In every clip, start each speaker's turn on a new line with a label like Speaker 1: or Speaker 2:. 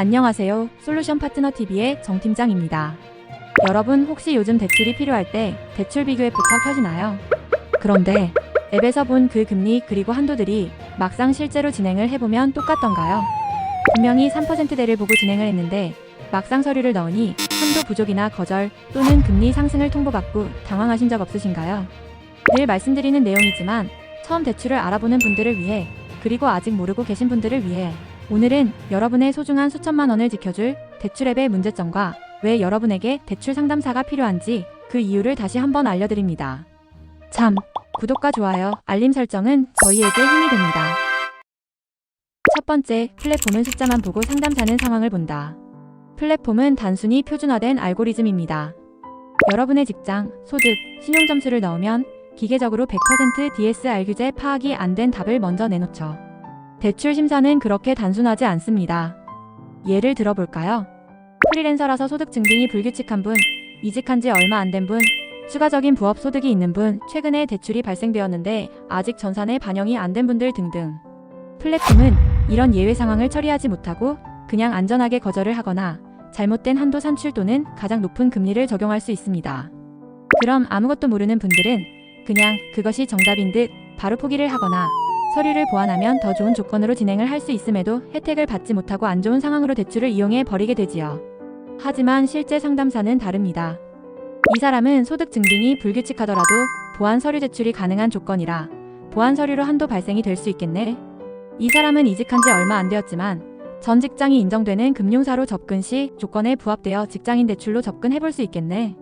Speaker 1: 안녕하세요. 솔루션 파트너 TV의 정 팀장입니다. 여러분 혹시 요즘 대출이 필요할 때 대출 비교 앱부터 켜지나요? 그런데 앱에서 본 그 금리 그리고 한도들이 막상 실제로 진행을 해보면 똑같던가요? 분명히 3%대를 보고 진행을 했는데 막상 서류를 넣으니 한도 부족이나 거절 또는 금리 상승을 통보받고 당황하신 적 없으신가요? 늘 말씀드리는 내용이지만 처음 대출을 알아보는 분들을 위해 그리고 아직 모르고 계신 분들을 위해 오늘은 여러분의 소중한 수천만 원을 지켜줄 대출 앱의 문제점과 왜 여러분에게 대출 상담사가 필요한지 그 이유를 다시 한번 알려드립니다. 참, 구독과 좋아요, 알림 설정은 저희에게 힘이 됩니다. 첫 번째, 플랫폼은 숫자만 보고 상담사는 상황을 본다. 플랫폼은 단순히 표준화된 알고리즘입니다. 여러분의 직장, 소득, 신용 점수를 넣으면 기계적으로 100% DSR 규제 파악이 안 된 답을 먼저 내놓죠. 대출 심사는 그렇게 단순하지 않습니다. 예를 들어볼까요? 프리랜서라서 소득 증빙이 불규칙한 분, 이직한 지 얼마 안 된 분, 추가적인 부업 소득이 있는 분, 최근에 대출이 발생되었는데 아직 전산에 반영이 안 된 분들 등등. 플랫폼은 이런 예외 상황을 처리하지 못하고 그냥 안전하게 거절을 하거나 잘못된 한도 산출 또는 가장 높은 금리를 적용할 수 있습니다. 그럼 아무것도 모르는 분들은 그냥 그것이 정답인 듯 바로 포기를 하거나 서류를 보완하면 더 좋은 조건으로 진행을 할 수 있음에도 혜택을 받지 못하고 안 좋은 상황으로 대출을 이용해 버리게 되지요. 하지만 실제 상담사는 다릅니다. 이 사람은 소득 증빙이 불규칙하더라도 보완 서류 제출이 가능한 조건이라 보완 서류로 한도 발생이 될 수 있겠네. 이 사람은 이직한 지 얼마 안 되었지만 전 직장이 인정되는 금융사로 접근 시 조건에 부합되어 직장인 대출로 접근해 볼 수 있겠네.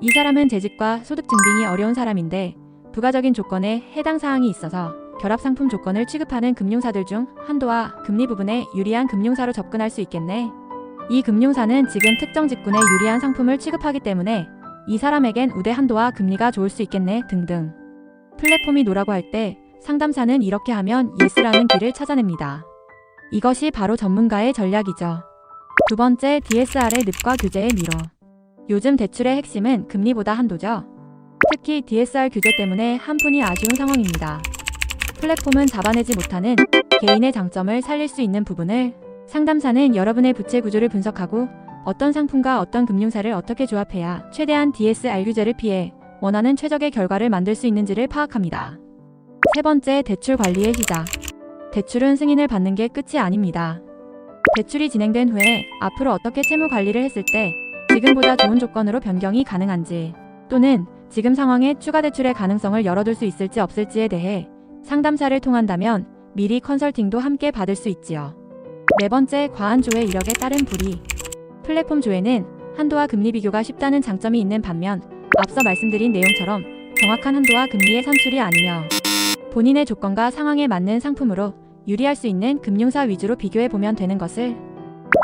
Speaker 1: 이 사람은 재직과 소득 증빙이 어려운 사람인데 부가적인 조건에 해당 사항이 있어서 결합 상품 조건을 취급하는 금융사들 중 한도와 금리 부분에 유리한 금융사로 접근할 수 있겠네. 이 금융사는 지금 특정 직군에 유리한 상품을 취급하기 때문에 이 사람에겐 우대 한도와 금리가 좋을 수 있겠네 등등. 플랫폼이 노라고 할 때 상담사는 이렇게 하면 예스라는 길을 찾아냅니다. 이것이 바로 전문가의 전략이죠. 두 번째 DSR의 늪과 규제의 미로. 요즘 대출의 핵심은 금리보다 한도죠. 특히 DSR 규제 때문에 한 푼이 아쉬운 상황입니다. 플랫폼은 잡아내지 못하는 개인의 장점을 살릴 수 있는 부분을 상담사는 여러분의 부채 구조를 분석하고 어떤 상품과 어떤 금융사를 어떻게 조합해야 최대한 DSR 규제를 피해 원하는 최적의 결과를 만들 수 있는지를 파악합니다. 세 번째, 대출 관리의 시작. 대출은 승인을 받는 게 끝이 아닙니다. 대출이 진행된 후에 앞으로 어떻게 채무 관리를 했을 때 지금보다 좋은 조건으로 변경이 가능한지 또는 지금 상황에 추가 대출의 가능성을 열어둘 수 있을지 없을지에 대해 상담사를 통한다면 미리 컨설팅도 함께 받을 수 있지요. 네 번째, 과한 조회 이력에 따른 불이. 플랫폼 조회는 한도와 금리 비교가 쉽다는 장점이 있는 반면 앞서 말씀드린 내용처럼 정확한 한도와 금리의 산출이 아니며 본인의 조건과 상황에 맞는 상품으로 유리할 수 있는 금융사 위주로 비교해 보면 되는 것을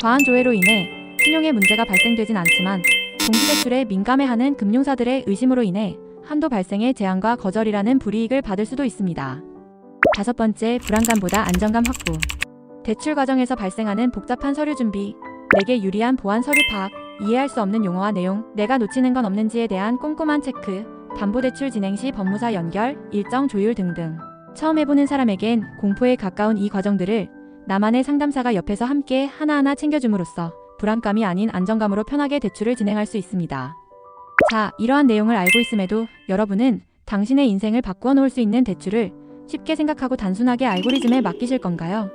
Speaker 1: 과한 조회로 인해 신용에 문제가 발생되진 않지만 공시대출에 민감해하는 금융사들의 의심으로 인해 한도 발생의 제한과 거절이라는 불이익을 받을 수도 있습니다. 다섯 번째, 불안감보다 안정감 확보. 대출 과정에서 발생하는 복잡한 서류 준비, 내게 유리한 보안 서류 파악, 이해할 수 없는 용어와 내용, 내가 놓치는 건 없는지에 대한 꼼꼼한 체크, 담보대출 진행 시 법무사 연결, 일정 조율 등등. 처음 해보는 사람에겐 공포에 가까운 이 과정들을 나만의 상담사가 옆에서 함께 하나하나 챙겨줌으로써 불안감이 아닌 안정감으로 편하게 대출을 진행할 수 있습니다. 자, 이러한 내용을 알고 있음에도 여러분은 당신의 인생을 바꾸어 놓을 수 있는 대출을 쉽게 생각하고 단순하게 알고리즘에 맡기실 건가요?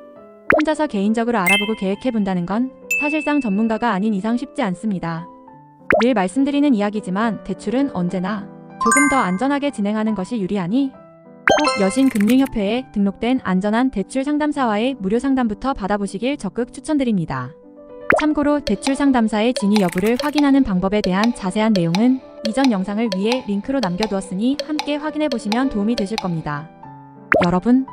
Speaker 1: 혼자서 개인적으로 알아보고 계획해 본다는 건 사실상 전문가가 아닌 이상 쉽지 않습니다. 늘 말씀드리는 이야기지만 대출은 언제나 조금 더 안전하게 진행하는 것이 유리하니 꼭 여신금융협회에 등록된 안전한 대출 상담사와의 무료 상담부터 받아보시길 적극 추천드립니다. 참고로 대출 상담사의 진위 여부를 확인하는 방법에 대한 자세한 내용은 이전 영상을 위에 링크로 남겨두었으니 함께 확인해 보시면 도움이 되실 겁니다. 여러분,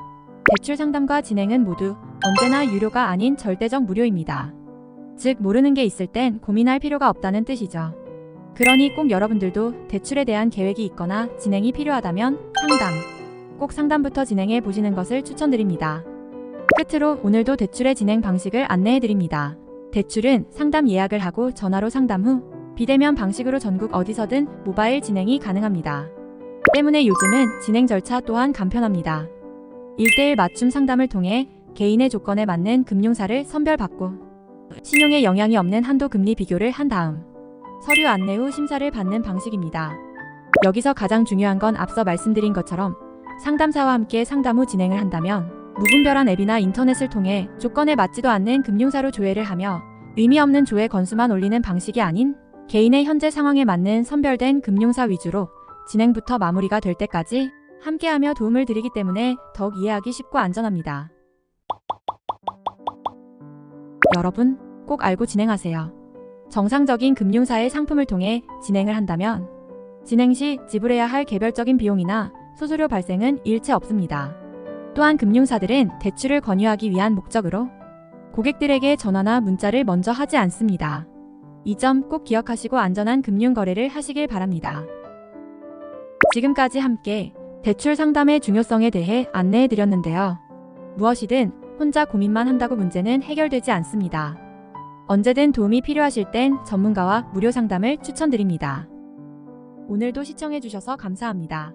Speaker 1: 대출 상담과 진행은 모두 언제나 유료가 아닌 절대적 무료입니다. 즉, 모르는 게 있을 땐 고민할 필요가 없다는 뜻이죠. 그러니 꼭 여러분들도 대출에 대한 계획이 있거나 진행이 필요하다면 상담, 꼭 상담부터 진행해 보시는 것을 추천드립니다. 끝으로 오늘도 대출의 진행 방식을 안내해 드립니다. 대출은 상담 예약을 하고 전화로 상담 후 비대면 방식으로 전국 어디서든 모바일 진행이 가능합니다. 때문에 요즘은 진행 절차 또한 간편합니다. 1대1 맞춤 상담을 통해 개인의 조건에 맞는 금융사를 선별받고 신용에 영향이 없는 한도 금리 비교를 한 다음 서류 안내 후 심사를 받는 방식입니다. 여기서 가장 중요한 건 앞서 말씀드린 것처럼 상담사와 함께 상담 후 진행을 한다면 무분별한 앱이나 인터넷을 통해 조건에 맞지도 않는 금융사로 조회를 하며 의미 없는 조회 건수만 올리는 방식이 아닌 개인의 현재 상황에 맞는 선별된 금융사 위주로 진행부터 마무리가 될 때까지 함께하며 도움을 드리기 때문에 더욱 이해하기 쉽고 안전합니다. 여러분 꼭 알고 진행하세요. 정상적인 금융사의 상품을 통해 진행을 한다면 진행 시 지불해야 할 개별적인 비용이나 수수료 발생은 일체 없습니다. 또한 금융사들은 대출을 권유하기 위한 목적으로 고객들에게 전화나 문자를 먼저 하지 않습니다. 이 점 꼭 기억하시고 안전한 금융 거래를 하시길 바랍니다. 지금까지 함께 대출 상담의 중요성에 대해 안내해 드렸는데요. 무엇이든 혼자 고민만 한다고 문제는 해결되지 않습니다. 언제든 도움이 필요하실 땐 전문가와 무료 상담을 추천드립니다. 오늘도 시청해 주셔서 감사합니다.